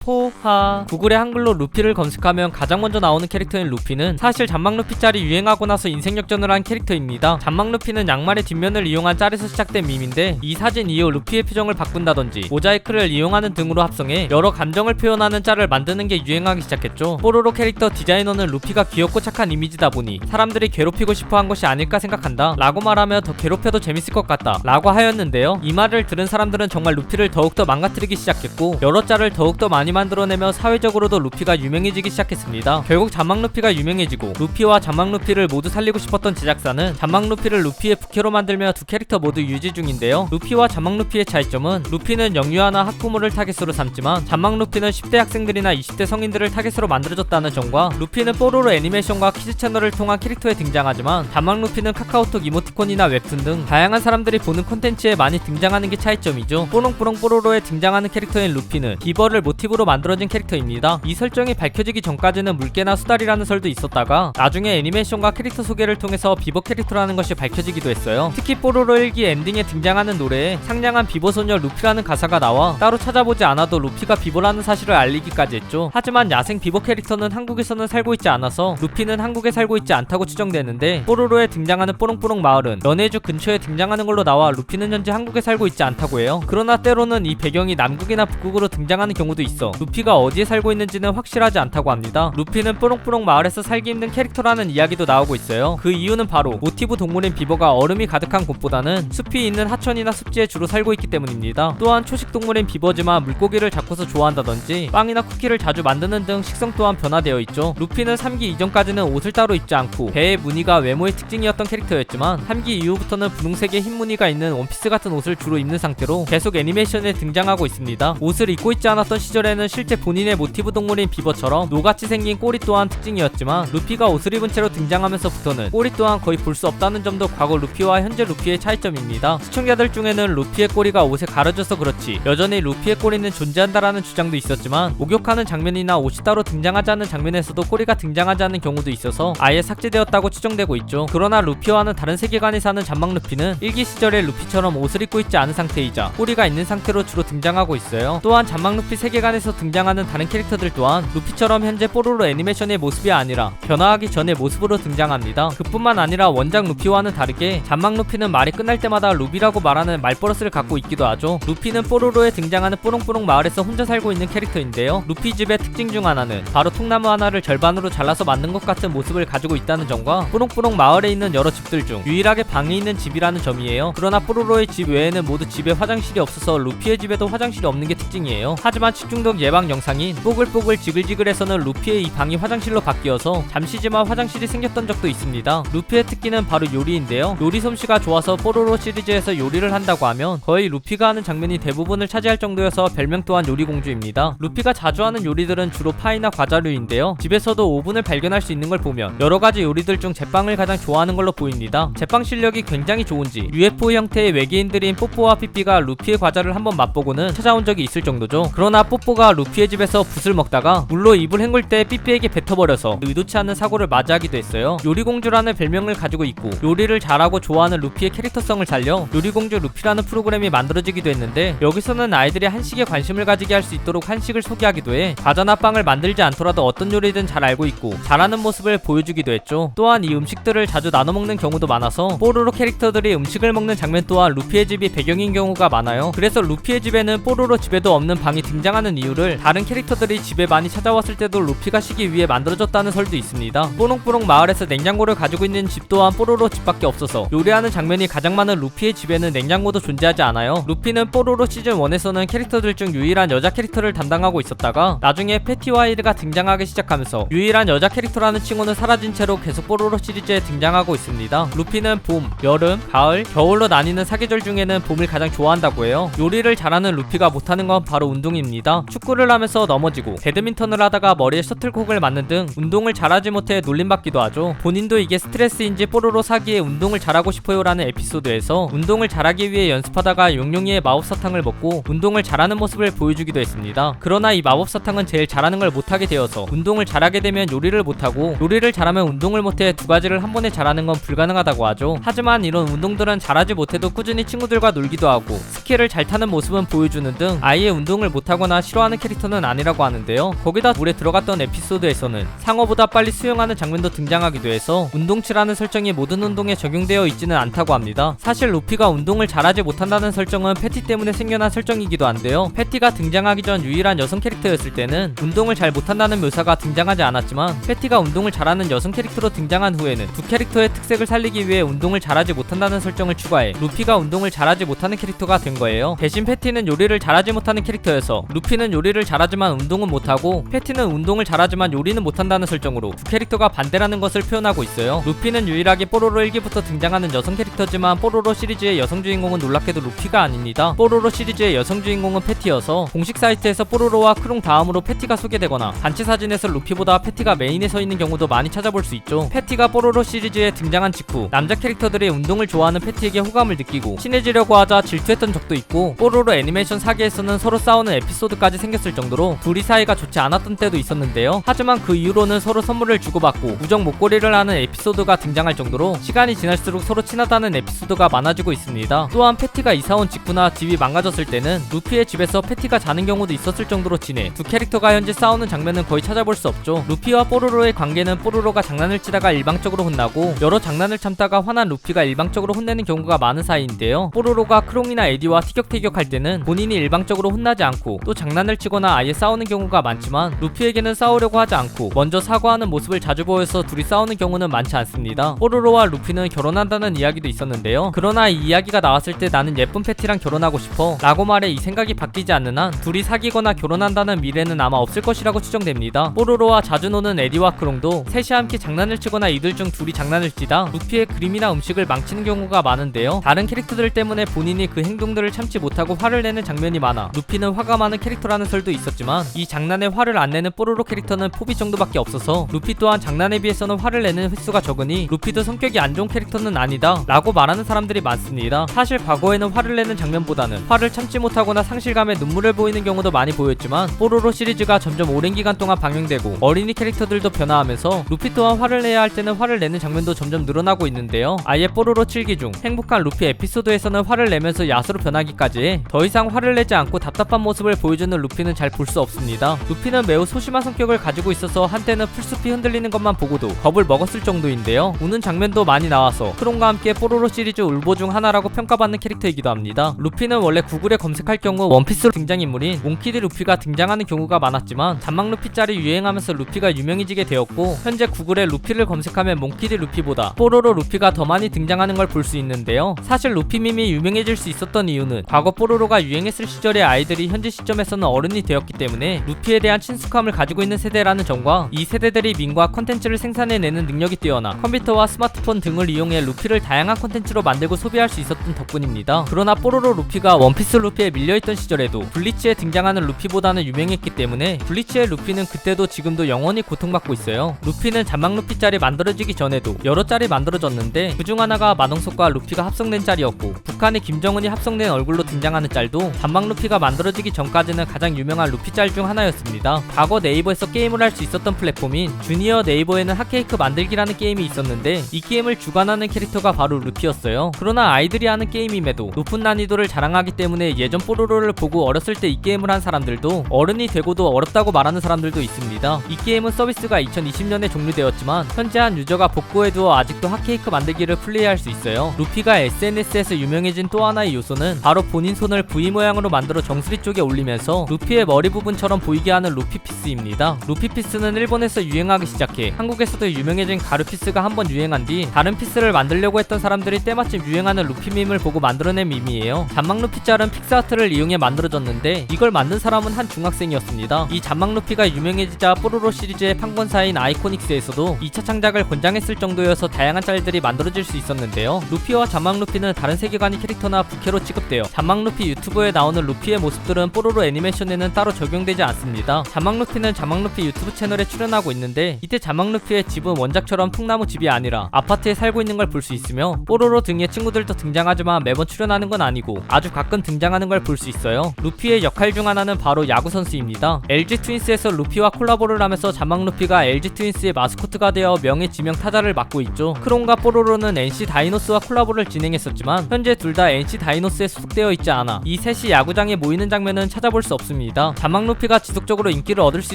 포 하 구글에 한글로 루피를 검색하면 가장 먼저 나오는 캐릭터인 루피는 사실 잔망 루피 짤이 유행하고 나서 인생 역전을 한 캐릭터입니다. 잔망 루피는 양말의 뒷면을 이용한 짤에서 시작된 밈인데 이 사진 이후 루피의 표정을 바꾼다든지 모자이크를 이용하는 등으로 합성해 여러 감정을 표현하는 짤을 만드는 게 유행하기 시작했죠. 뽀로로 캐릭터 디자이너는 루피가 귀엽고 착한 이미지다 보니 사람들이 괴롭히고 싶어 한 것이 아닐까 생각한다 라고 말하며 더 괴롭혀도 재밌을 것 같다 라고 하였는데요. 이 말을 들은 사람들은 정말 루피를 더욱더 망가뜨리기 시작했고 여러 짤을 더욱더 많이 만들어 내며 사회적으로도 루피가 유명해지기 시작했습니다. 결국 자막 루피가 유명해지고 루피와 자막 루피를 모두 살리고 싶었던 제작사는 자막 루피를 루피의 부캐로 만들며 두 캐릭터 모두 유지 중인데요. 루피와 자막 루피의 차이점은 루피는 영유아나 학부모를 타겟으로 삼지만 자막 루피는 10대 학생들이나 20대 성인들을 타겟으로 만들어졌다는 점과 루피는 뽀로로 애니메이션과 키즈 채널을 통한 캐릭터에 등장하지만 자막 루피는 카카오톡 이모티콘이나 웹툰 등 다양한 사람들이 보는 콘텐츠에 많이 등장하는 게 차이점이죠. 뽀롱뽀롱 뽀로로에 등장하는 캐릭터인 루피는 비버를 모티브로 만들어 진 캐릭터입니다. 이 설정이 밝혀지기 전까지는 물개나 수달이라는 설도 있었다가 나중에 애니메이션과 캐릭터 소개를 통해서 비버 캐릭터라는 것이 밝혀지기도 했어요. 특히 뽀로로 1기 엔딩에 등장하는 노래에 상냥한 비버 소녀 루피라는 가사가 나와 따로 찾아보지 않아도 루피가 비버라는 사실을 알리기까지 했죠. 하지만 야생 비버 캐릭터는 한국에서는 살고 있지 않아서 루피는 한국에 살고 있지 않다고 추정되는데 뽀로로에 등장하는 뽀롱뽀롱 마을은 연해주 근처에 등장하는 걸로 나와 루피는 현재 한국에 살고 있지 않다고 해요. 그러나 때로는 이 배경이 남극이나 북극으로 등장하는 경우도 있어 루피가 어디에 살고 있는지는 확실하지 않다고 합니다. 루피는 뽀롱뽀롱 마을에서 살기 힘든 캐릭터라는 이야기도 나오고 있어요. 그 이유는 바로 모티브 동물인 비버가 얼음이 가득한 곳보다는 숲이 있는 하천이나 습지에 주로 살고 있기 때문입니다. 또한 초식 동물인 비버지만 물고기를 잡고서 좋아한다든지 빵이나 쿠키를 자주 만드는 등 식성 또한 변화되어 있죠. 루피는 3기 이전까지는 옷을 따로 입지 않고 배의 무늬가 외모의 특징이었던 캐릭터였지만 3기 이후부터는 분홍색의 흰 무늬가 있는 원피스 같은 옷을 주로 입는 상태로 계속 애니메이션에 등장하고 있습니다. 옷을 입고 있지 않았던 시절에는 실제 본인의 모티브 동물인 비버처럼 노같이 생긴 꼬리 또한 특징이었지만 루피가 옷을 입은 채로 등장하면서부터는 꼬리 또한 거의 볼 수 없다는 점도 과거 루피와 현재 루피의 차이점입니다. 시청자들 중에는 루피의 꼬리가 옷에 가려져서 그렇지 여전히 루피의 꼬리는 존재한다라는 주장도 있었지만 목욕하는 장면이나 옷이 따로 등장하지 않는 장면에서도 꼬리가 등장하지 않는 경우도 있어서 아예 삭제되었다고 추정되고 있죠. 그러나 루피와는 다른 세계관에 사는 잔망 루피는 일기 시절의 루피처럼 옷을 입고 있지 않은 상태이자 꼬리가 있는 상태로 주로 등장하고 있어요. 또한 잔망 루피 세계관에서 등장하는 다른 캐릭터들 또한 루피처럼 현재 뽀로로 애니메이션의 모습이 아니라 변화하기 전의 모습으로 등장합니다. 그뿐만 아니라 원작 루피와는 다르게 잔망 루피는 말이 끝날 때마다 루비라고 말하는 말버릇을 갖고 있기도 하죠. 루피는 뽀로로에 등장하는 뽀롱뽀롱 마을에서 혼자 살고 있는 캐릭터인데요. 루피 집의 특징 중 하나는 바로 통나무 하나를 절반으로 잘라서 만든 것 같은 모습을 가지고 있다는 점과 뽀롱뽀롱 마을에 있는 여러 집들 중 유일하게 방이 있는 집이라는 점이에요. 그러나 뽀로로의 집 외에는 모두 집에 화장실이 없어서 루피의 집에도 화장실이 없는 게 특징이에요. 하지만 식중독 예방 영 상인 뽀글뽀글 지글지글에서는 루피의 이 방이 화장실로 바뀌어서 잠시지만 화장실이 생겼던 적도 있습니다. 루피의 특기는 바로 요리인데요. 요리 솜씨가 좋아서 뽀로로 시리즈에서 요리를 한다고 하면 거의 루피가 하는 장면이 대부분을 차지할 정도여서 별명 또한 요리공주입니다. 루피가 자주 하는 요리들은 주로 파이나 과자류인데요. 집에서도 오븐을 발견할 수 있는 걸 보면 여러 가지 요리들 중 제빵을 가장 좋아하는 걸로 보입니다. 제빵 실력이 굉장히 좋은지 UFO 형태의 외계인들인 뽀뽀와 삐삐가 루피의 과자를 한번 맛보고는 찾아온 적이 있을 정도죠. 그러나 뽀뽀가 루피 의 집에서 붓을 먹다가 물로 입을 헹굴 때 삐삐에게 뱉어버려서 의도치 않은 사고를 맞이하기도 했어요. 요리공주라는 별명을 가지고 있고 요리를 잘하고 좋아하는 루피의 캐릭터성을 살려 요리공주 루피라는 프로그램이 만들어지기도 했는데 여기서는 아이들이 한식에 관심을 가지게 할 수 있도록 한식을 소개하기도 해 과자나 빵을 만들지 않더라도 어떤 요리든 잘 알고 있고 잘하는 모습을 보여주기도 했죠. 또한 이 음식들을 자주 나눠 먹는 경우도 많아서 뽀로로 캐릭터들이 음식을 먹는 장면 또한 루피의 집이 배경인 경우가 많아요. 그래서 루피의 집에는 뽀로로 집에도 없는 방이 등장하는 이유를 다른 캐릭터들이 집에 많이 찾아왔을 때도 루피가 쉬기 위해 만들어졌다는 설도 있습니다. 뽀롱뽀롱 마을에서 냉장고를 가지고 있는 집 또한 뽀로로 집밖에 없어서 요리하는 장면이 가장 많은 루피의 집에는 냉장고도 존재하지 않아요. 루피는 뽀로로 시즌 1에서는 캐릭터들 중 유일한 여자 캐릭터를 담당하고 있었다가 나중에 패티와이드가 등장하기 시작하면서 유일한 여자 캐릭터라는 칭호는 사라진 채로 계속 뽀로로 시리즈에 등장하고 있습니다. 루피는 봄, 여름, 가을, 겨울로 나뉘는 사계절 중에는 봄을 가장 좋아한다고 해요. 요리를 잘하는 루피가 못하는 건 바로 운동입니다. 축구를 하면 서 넘어지고 배드민턴을 하다가 머리에 셔틀콕을 맞는 등 운동을 잘하지 못해 놀림받기도 하죠. 본인도 이게 스트레스인지 뽀로로 사기에 운동을 잘하고 싶어요라는 에피소드에서 운동을 잘하기 위해 연습하다가 용용이의 마법 사탕을 먹고 운동을 잘하는 모습을 보여주기도 했습니다. 그러나 이 마법 사탕은 제일 잘하는 걸 못하게 되어서 운동을 잘하게 되면 요리를 못하고 요리를 잘하면 운동을 못해 두 가지를 한 번에 잘하는 건 불가능하다고 하죠. 하지만 이런 운동들은 잘하지 못해도 꾸준히 친구들과 놀기도 하고 스키를 잘 타는 모습은 보여주는 등 아예 운동을 못하거나 싫어하는 캐릭터는 캐릭터는 아니라고 하는데요. 거기다 물에 들어갔던 에피소드에서는 상어보다 빨리 수영하는 장면도 등장하기도 해서 운동치라는 설정이 모든 운동에 적용되어 있지는 않다고 합니다. 사실 루피가 운동을 잘하지 못한다는 설정은 패티 때문에 생겨난 설정이기도 한데요. 패티가 등장하기 전 유일한 여성 캐릭터였을 때는 운동을 잘 못한다는 묘사가 등장하지 않았지만 패티가 운동을 잘하는 여성 캐릭터로 등장한 후에는 두 캐릭터의 특색을 살리기 위해 운동을 잘하지 못한다는 설정을 추가해 루피가 운동을 잘하지 못하는 캐릭터가 된 거예요. 대신 패티는 요리를 잘하지 못하는 캐릭터여서 루피는 요리를 잘하지만 운동은 못하고 패티는 운동을 잘하지만 요리는 못한다는 설정으로 두 캐릭터가 반대라는 것을 표현하고 있어요. 루피는 유일하게 뽀로로 1기부터 등장하는 여성 캐릭터지만 뽀로로 시리즈의 여성 주인공은 놀랍게도 루피가 아닙니다. 뽀로로 시리즈의 여성 주인공은 패티여서 공식 사이트에서 뽀로로와 크롱 다음으로 패티가 소개되거나 단체 사진에서 루피보다 패티가 메인에 서 있는 경우도 많이 찾아볼 수 있죠. 패티가 뽀로로 시리즈에 등장한 직후 남자 캐릭터들이 운동을 좋아하는 패티에게 호감을 느끼고 친해지려고 하자 질투했던 적도 있고 뽀로로 애니메이션 사계에서는 서로 싸우는 에피소드까지 생겼을 정도 로 둘이 사이가 좋지 않았던 때도 있었는데요. 하지만 그 이후로는 서로 선물을 주고받고 우정 목걸이를 하는 에피소드가 등장할 정도로 시간이 지날수록 서로 친하다는 에피소드가 많아지고 있습니다. 또한 패티가 이사온 직후나 집이 망가졌을 때는 루피의 집에서 패티가 자는 경우도 있었을 정도로 친해 두 캐릭터가 현재 싸우는 장면은 거의 찾아볼 수 없죠. 루피와 뽀로로의 관계는 뽀로로가 장난을 치다가 일방적으로 혼나고 여러 장난을 참다가 화난 루피가 일방적으로 혼내는 경우가 많은 사이인데요. 뽀로로가 크롱이나 에디와 티격태격할 때는 본인이 일방적으로 혼나지 않고 또 장난을 치거나 아예 싸우는 경우가 많지만 루피에게는 싸우려고 하지 않고 먼저 사과하는 모습을 자주 보여서 둘이 싸우는 경우는 많지 않습니다. 뽀로로와 루피는 결혼한다는 이야기도 있었는데요. 그러나 이 이야기가 나왔을 때 나는 예쁜 패티랑 결혼하고 싶어 라고 말해 이 생각이 바뀌지 않는 한 둘이 사귀거나 결혼한다는 미래는 아마 없을 것이라고 추정됩니다. 뽀로로와 자주 노는 에디와 크롱도 셋이 함께 장난을 치거나 이들 중 둘이 장난을 치다 루피의 그림이나 음식을 망치는 경우가 많은데요. 다른 캐릭터들 때문에 본인이 그 행동들을 참지 못하고 화를 내는 장면이 많아 루피는 화가 많은 캐릭터라는 설도 있었 지만 이 장난에 화를 안 내는 뽀로로 캐릭터는 포비 정도밖에 없어서 루피 또한 장난에 비해서는 화를 내는 횟수가 적으니 루피도 성격이 안 좋은 캐릭터는 아니다 라고 말하는 사람들이 많습니다. 사실 과거에는 화를 내는 장면보다는 화를 참지 못하거나 상실감에 눈물을 보이는 경우도 많이 보였지만 뽀로로 시리즈가 점점 오랜 기간 동안 방영되고 어린이 캐릭터들도 변화하면서 루피 또한 화를 내야 할 때는 화를 내는 장면도 점점 늘어나고 있는데요. 아예 뽀로로 7기 중 행복한 루피 에피소드에서는 화를 내면서 야수로 변하기까지 해더 이상 화를 내지 않고 답답한 모습을 보여주는 루피는 잘볼 수 없습니다. 루피는 매우 소심한 성격을 가지고 있어서 한때는 풀숲이 흔들리는 것만 보고도 겁을 먹었을 정도인데요. 우는 장면도 많이 나와서 크롱과 함께 뽀로로 시리즈 울보 중 하나라고 평가받는 캐릭터이기도 합니다. 루피는 원래 구글에 검색할 경우 원피스 등장인물인 몽키드 루피가 등장하는 경우가 많았지만 잔망 루피 짤이 유행하면서 루피가 유명해지게 되었고 현재 구글에 루피를 검색하면 몽키드 루피보다 뽀로로 루피가 더 많이 등장하는 걸 볼 수 있는데요. 사실 루피 밈이 유명해질 수 있었던 이유는 과거 뽀로로가 유행했을 시절의 아이들이 현재 시점에서는 어른이 되었 기 때문에 루피에 대한 친숙함을 가지고 있는 세대라는 점과 이 세대들이 밈과 컨텐츠를 생산해내는 능력이 뛰어나 컴퓨터와 스마트폰 등을 이용해 루피를 다양한 컨텐츠로 만들고 소비할 수 있었던 덕분입니다. 그러나 뽀로로 루피가 원피스 루피에 밀려있던 시절에도 블리치에 등장하는 루피보다는 유명했기 때문에 블리치의 루피는 그때도 지금도 영원히 고통받고 있어요. 루피는 잔망 루피 짤이 만들어지기 전에도 여러 짤이 만들어졌는데 그중 하나가 마동석과 루피가 합성된 짤이었고 북한의 김정은이 합성된 얼굴로 등장하는 짤도 잔망 루피가 만들어지기 전까지는 가장 유명한 루피 짤 중 하나였습니다. 과거 네이버에서 게임을 할 수 있었던 플랫폼인 주니어 네이버에는 핫케이크 만들기라는 게임이 있었는데 이 게임을 주관하는 캐릭터가 바로 루피였어요. 그러나 아이들이 하는 게임임에도 높은 난이도를 자랑하기 때문에 예전 뽀로로를 보고 어렸을 때 이 게임을 한 사람들도 어른이 되고도 어렵다고 말하는 사람들도 있습니다. 이 게임은 서비스가 2020년에 종료되었지만 현재 한 유저가 복구해두어 아직도 핫케이크 만들기를 플레이할 수 있어요. 루피가 SNS에서 유명해진 또 하나의 요소는 바로 본인 손을 V 모양으로 만들어 정수리 쪽에 올리면서 루피의 머리 부분처럼 보이게 하는 루피 피스입니다. 루피 피스는 일본에서 유행하기 시작해 한국에서도 유명해진 가루 피스가 한번 유행한 뒤 다른 피스를 만들려고 했던 사람들이 때마침 유행하는 루피 밈을 보고 만들어낸 밈이에요. 잔망 루피 짤은 픽스아트를 이용해 만들어졌는데 이걸 만든 사람은 한 중학생이었습니다. 이 잔망 루피가 유명해지자 뽀로로 시리즈의 판권사인 아이코닉스에서도 2차 창작을 권장했을 정도여서 다양한 짤들이 만들어질 수 있었는데요. 루피와 잔망 루피는 다른 세계관의 캐릭터나 부캐로 취급돼요. 잔망 루피 유튜브에 나오는 루피의 모습들은 뽀로로 애니메이션에는 따로 적용되지 않습니다. 자막 루피는 자막 루피 유튜브 채널에 출연하고 있는데 이때 자막 루피의 집은 원작처럼 통나무 집이 아니라 아파트에 살고 있는 걸 볼 수 있으며 뽀로로 등의 친구들도 등장하지만 매번 출연하는 건 아니고 아주 가끔 등장하는 걸 볼 수 있어요. 루피의 역할 중 하나는 바로 야구 선수입니다. LG 트윈스에서 루피와 콜라보를 하면서 자막 루피가 LG 트윈스의 마스코트가 되어 명예 지명 타자를 맡고 있죠. 크롱과 뽀로로는 NC 다이노스와 콜라보를 진행했었지만 현재 둘 다 NC 다이노스에 소속되어 있지 않아 이 셋이 야구장에 모이는 장면은 찾아볼 수 없습니다. 자막 루피가 지속적으로 인기를 얻을 수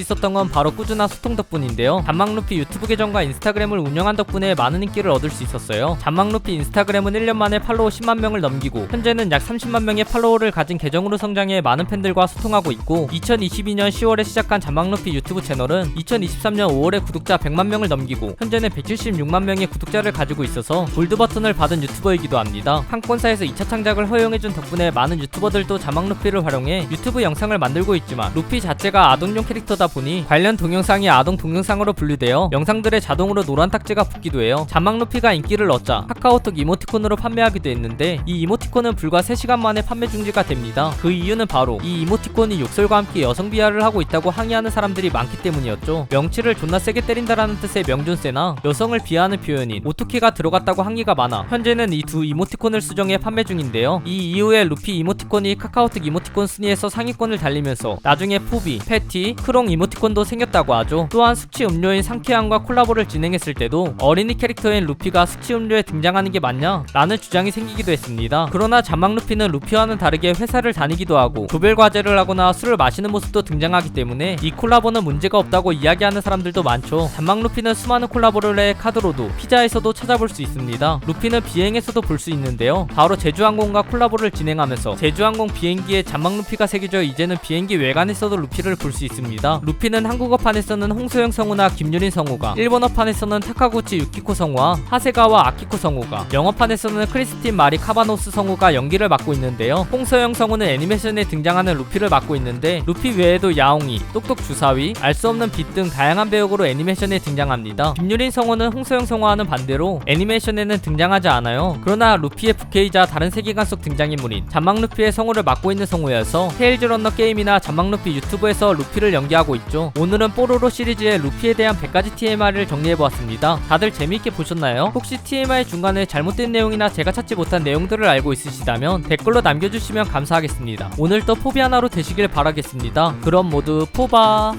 있었던 건 바로 꾸준한 소통 덕분인데요. 자막 루피 유튜브 계정과 인스타그램을 운영한 덕분에 많은 인기를 얻을 수 있었어요. 자막 루피 인스타그램은 1년 만에 팔로워 10만 명을 넘기고 현재는 약 30만 명의 팔로워를 가진 계정으로 성장해 많은 팬들과 소통하고 있고 2022년 10월에 시작한 자막 루피 유튜브 채널은 2023년 5월에 구독자 100만 명을 넘기고 현재는 176만 명의 구독자를 가지고 있어서 골드 버튼을 받은 유튜버이기도 합니다. 판권사에서 2차 창작을 허용해준 덕분에 많은 유튜버들도 자막 루피를 활용해 유튜브 영상을 만들고 있지만 루피 자체가 아동용 캐릭터다 보니 관련 동영상이 아동 동영상으로 분류되어 영상들에 자동으로 노란 탁지가 붙기도 해요. 자막 루피가 인기를 얻자 카카오톡 이모티콘으로 판매하기도 했는데 이 이모티콘은 불과 3시간 만에 판매 중지가 됩니다. 그 이유는 바로 이 이모티콘이 욕설과 함께 여성 비하를 하고 있다고 항의하는 사람들이 많기 때문이었죠. 명치를 존나 세게 때린다라는 뜻의 명존세나 여성을 비하하는 표현인 오토키가 들어갔다고 항의가 많아 현재는 이 두 이모티콘을 수정해 판매 중인데요. 이 이후에 루피 이모티콘이 카카오톡 이모티콘 순위에서 상위권을 달리면서 나중에 포비, 패티, 크롱 이모티콘도 생겼다고 하죠. 또한 숙취 음료인 상쾌함과 콜라보를 진행했을 때도 어린이 캐릭터인 루피가 숙취 음료에 등장하는 게 맞냐? 라는 주장이 생기기도 했습니다. 그러나 자막 루피는 루피와는 다르게 회사를 다니기도 하고 조별 과제를 하거나 술을 마시는 모습도 등장하기 때문에 이 콜라보는 문제가 없다고 이야기하는 사람들도 많죠. 자막 루피는 수많은 콜라보를 해 카드로도 피자에서도 찾아볼 수 있습니다. 루피는 비행에서도 볼 수 있는데요. 바로 제주항공과 콜라보를 진행하면서 제주항공 비행기에 자막 루피가 새겨져 이제는 비행기 외 관에서도 루피를 볼 수 있습니다. 루피는 한국어판에서는 홍소영 성우나 김유린 성우가 일본어판에서는 타카구치 유키코 성우와 하세가와 아키코 성우가 영어판에서는 크리스틴 마리 카바노스 성우가 연기를 맡고 있는데요. 홍소영 성우는 애니메이션에 등장하는 루피를 맡고 있는데 루피 외에도 야옹이, 똑똑 주사위, 알 수 없는 빛 등 다양한 배역으로 애니메이션에 등장합니다. 김유린 성우는 홍소영 성우와는 반대로 애니메이션에는 등장하지 않아요. 그러나 루피의 부캐이자 다른 세계관 속 등장인물인 자막 루피의 성우를 맡고 있는 성우여서 테일즈 런너 게임이나 자막 루피 유튜브에서 루피를 연기하고 있죠. 오늘은 뽀로로 시리즈의 루피에 대한 100가지 TMI를 정리해보았습니다. 다들 재미있게 보셨나요? 혹시 TMI 중간에 잘못된 내용이나 제가 찾지 못한 내용들을 알고 있으시다면 댓글로 남겨주시면 감사하겠습니다. 오늘도 포비 하나로 되시길 바라겠습니다. 그럼 모두 포바